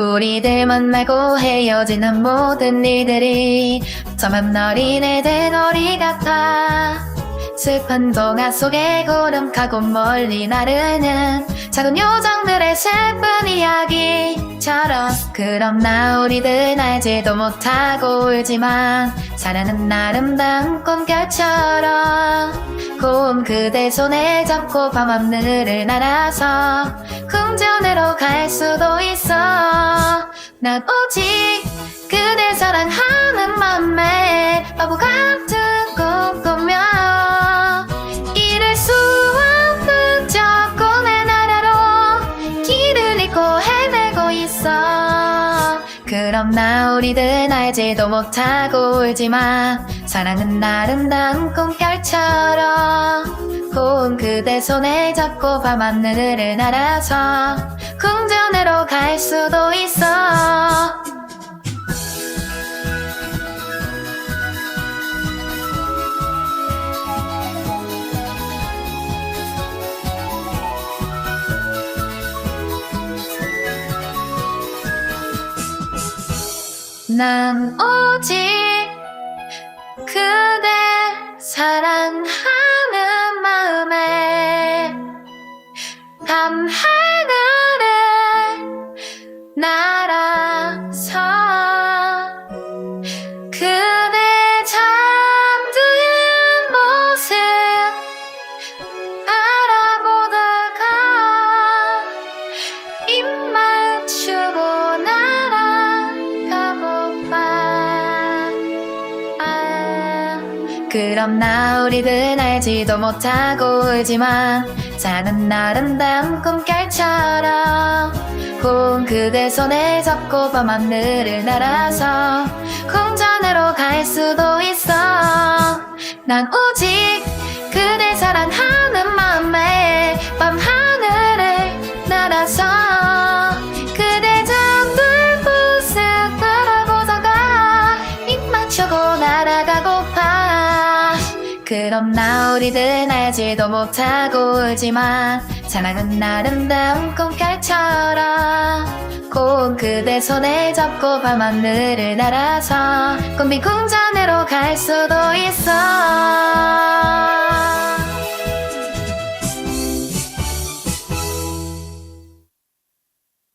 우리들만 말고 헤어지는 모든 일들이 저만 어린애 된 어리 같아. 슬픈 동화 속에 고름하고 멀리 나르는 작은 요정들의 슬픈 이야기처럼 그럼 나 우리들 알지도 못하고 울지만 사랑은 아름다운 꿈결처럼 고운 그대 손에 잡고 밤하늘을 날아서 궁전으로 갈 수도 있어. 난 오직 그대 사랑하는 맘에 바보 같 그럼 나 우리들 알지도 못하고 울지만 사랑은 아름다운 꿈결처럼 고운 그대 손에 잡고 밤하늘을 날아서 궁전으로 갈 수도 있어 난 오직 그대 사랑하는 마음에 밤하늘을 날 그럼 나 우리들 알지도 못하고 울지만 작은 아름다운 꿈결처럼 고운 그대 손에 잡고 밤하늘을 날아서 궁전으로 갈 수도 있어. 난 오직 그대 사랑하는 마음에 밤하늘을 날아서 그럼 나 우리들 알지도 못하고 울지만 사랑은 아름다운 꿈결처럼 고운 그대 손에 잡고 밤하늘을 날아서 꿈비 궁전으로 갈 수도 있어